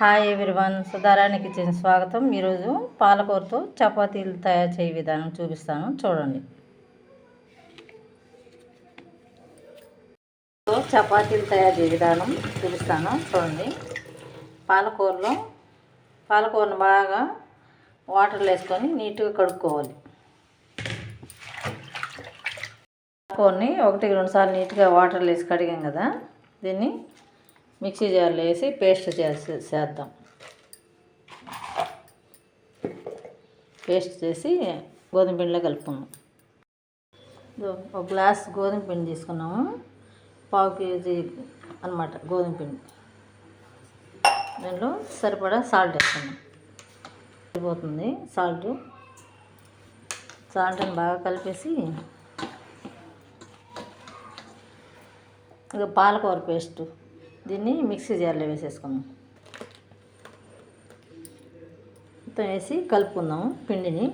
Hi everyone Sudharani kitchen స్వాగతం. ఈరోజు పాలకూరతో చపాతీలు తయారు చేయ విధానం చూపిస్తాను. చూడండి. చపాతీలు తయారు చేయ విధానం చూపిస్తాను. చూడండి. పాలకూరలో పాలకూరను బాగా వాటర్లో వేసుకొని నీట్గా కడుక్కోవాలి. పాలకూరని ఒకటి రెండు సార్లు నీట్గా వాటర్లో వేసి కడిగాం కదా. దీన్ని మిక్సీ జార్లో వేసి పేస్ట్ చేసి చేద్దాం. పేస్ట్ చేసి గోధుమ పిండిలో కలుపుకున్నాం ఒక గ్లాస్ గోధుమ పిండి తీసుకున్నాము. పావు కేజీ అనమాట గోధుమ పిండి. దాంట్లో సరిపడా సాల్ట్ వేసుకున్నాం సరిపోతుంది సాల్ట్. సాల్ట్ని బాగా కలిపేసి ఇక పాలకూర పేస్టు. దీన్ని మిక్సీ జార్లో వేసేసుకుందాం. మొత్తం వేసి కలుపుకుందాం పిండిని.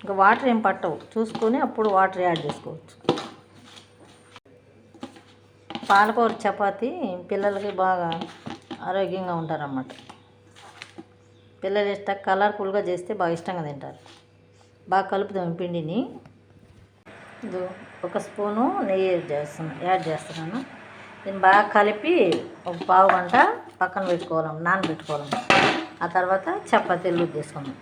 ఇంకా వాటర్ ఏం పట్టవు. చూసుకొని అప్పుడు వాటర్ యాడ్ చేసుకోవచ్చు. పాలకూర చపాతి పిల్లలకి బాగా ఆరోగ్యంగా ఉంటారన్నమాట. పిల్లలు ఇష్ట కలర్ఫుల్గా చేస్తే బాగా ఇష్టంగా తింటారు. బాగా కలుపుదాం పిండిని. ఒక స్పూను నెయ్యి చేస్తున్నాను యాడ్ చేస్తున్నాను. దీన్ని బాగా కలిపి ఒక పావు గంట పక్కన పెట్టుకోవాలి నానబెట్టుకోవాలి. ఆ తర్వాత చపాతీలు తీసుకుందాం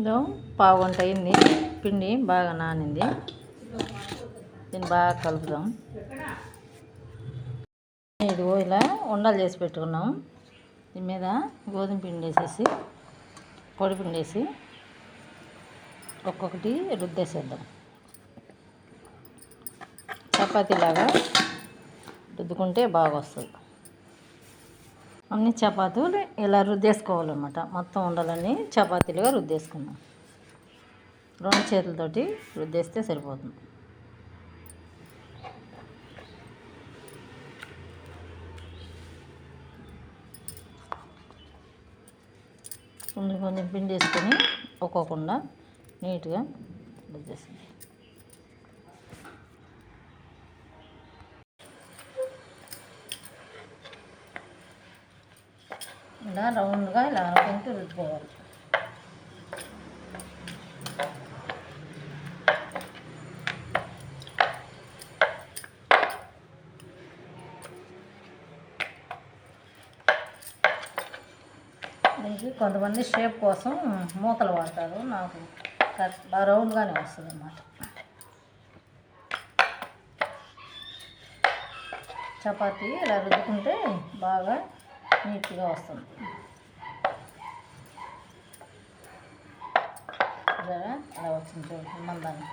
ఇదో పావు గంట అయింది పిండి బాగా నానింది. దీన్ని బాగా కలుపుదాం. ఇదిగో ఇలా ఉండలు చేసి పెట్టుకున్నాం. దీని మీద గోధుమ పిండి వేసేసి పొడి పిండి వేసి ఒక్కొక్కటి రుద్దేసేద్దాం. చపాతీలాగా రుద్దుకుంటే బాగా వస్తుంది అన్ని చపాతీలు ఇలా రుద్దేసుకోవాలన్నమాట. మొత్తం ఉండాలని చపాతీలుగా రుద్దేసుకున్నాం రెండు చేతులతోటి రుద్దేస్తే సరిపోతుంది. కొంచెం కొంచెం పిండి వేసుకొని ఒక్కోకుండా నీట్గా రుద్దేసింది ఇలా రౌండ్గా ఇలా అనుకుంటూ రుద్దుకోవాలి. దీనికి కొంతమంది షేప్ కోసం మూతలు వాడతారు. నాకు బాగా రౌండ్గానే వస్తుంది అన్నమాట. చపాతీ ఇలా రుద్దుకుంటే బాగా నీట్గా వస్తుంది అలా వచ్చింది చూడండి మందాన్ని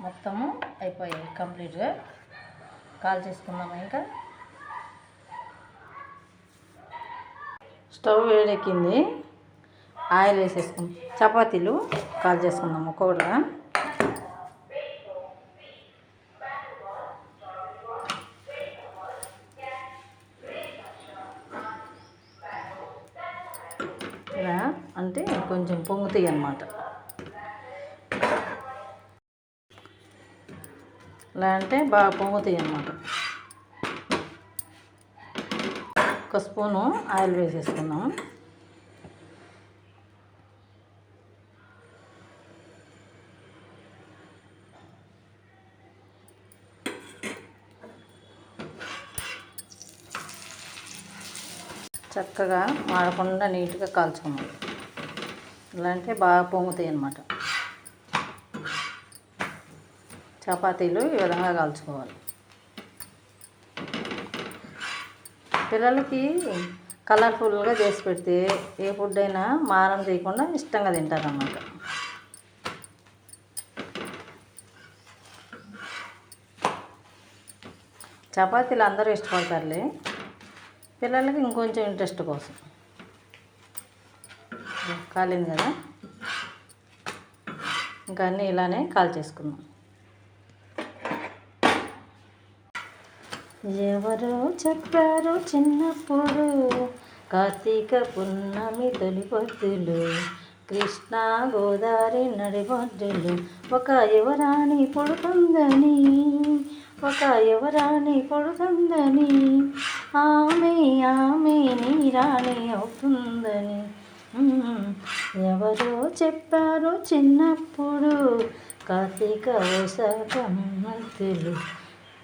మొత్తము అయిపోయాయి కంప్లీట్గా కాల్ చేసుకుందాము ఇంకా స్టవ్ వేడెక్కింది ఆయిల్ వేసేసుకుందాం చపాతీలు కాల్ చేసుకుందాం ఒక్కొక్కటిగా ఇలా అంటే కొంచెం పొంగుతాయి అన్నమాట. ఇలా అంటే బాగా పొంగుతాయి అన్నమాట. ఒక స్పూను ఆయిల్ వేసేసుకుందాం. చక్కగా మాడకుండా నీట్గా కాల్చుకోవాలి ఇలా అంటే బాగా పొంగుతాయి అన్నమాట. చపాతీలు ఈ విధంగా కాల్చుకోవాలి. పిల్లలకి కలర్ఫుల్గా చేసి పెడితే ఏ ఫుడ్ అయినా మారం చేయకుండా ఇష్టంగా తింటారన్నమాట. చపాతీలు అందరూ ఇష్టపడతారులే. పిల్లలకి ఇంకొంచెం ఇంట్రెస్ట్ కోసం. కాలింది కదా? ఇంకా అన్నీ ఇలానే కాల్ చేసుకుందాం. ఎవరో చెప్పారు చిన్నప్పుడు కార్తీక పున్నమి తొలి పొద్దులు కృష్ణా గోదావరి నడిబొడ్డులు ఒక యువరాణి పొడుకుందని ఒక యువరాణి పొడుకుందని ఆమె ఆమె నీ రాణి అవుతుందని ఎవరో చెప్పారు చిన్నప్పుడు కార్తీక మధ్యలు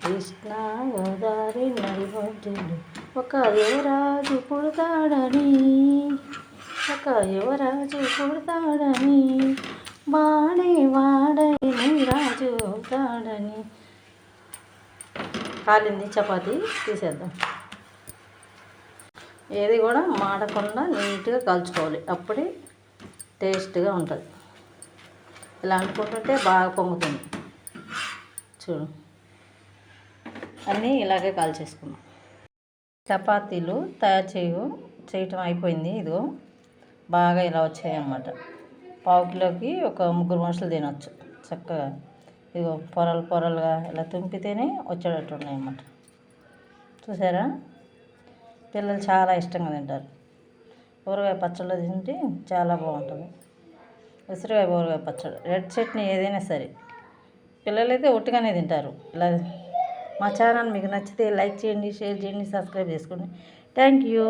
కృష్ణ గోదావరి నడిబొడ్డులు ఒక యువరాజు పుడతాడని ఒక యువరాజు పుడతాడని వాడే వాడని రాజు అవుతాడని. కాలింది చపాతి తీసేద్దాం. ఏది కూడా మాడకుండా నీట్గా కలుచుకోవాలి. అప్పుడే టేస్ట్గా ఉంటుంది. ఇలా అనుకుంటుంటే బాగా పొంగుతుంది. చూడు. అన్నీ ఇలాగే కాల్చేసుకున్నాం చపాతీలు తయారు చేయు చేయటం అయిపోయింది ఇదిగో. బాగా ఇలా వచ్చాయి అన్నమాట పావు కిలోకి ఒక ముగ్గురు మనుషులు తినొచ్చు. చక్కగా. ఇదిగో పొరలు పొరలుగా ఇలా తుంపితేనే వచ్చేటట్టు ఉన్నాయన్నమాట. చూసారా? పిల్లలు చాలా ఇష్టంగా తింటారు. ఊరగాయ పచ్చళ్ళు తింటే చాలా బాగుంటుంది. ఉసిరికాయ ఊరగాయ పచ్చడి రెడ్ చట్నీ ఏదైనా సరే. పిల్లలైతే ఒట్టిగానే తింటారు. ఇలా మా ఛానల్ మీకు నచ్చితే లైక్ చేయండి షేర్ చేయండి సబ్స్క్రైబ్ చేసుకోండి. Thank you.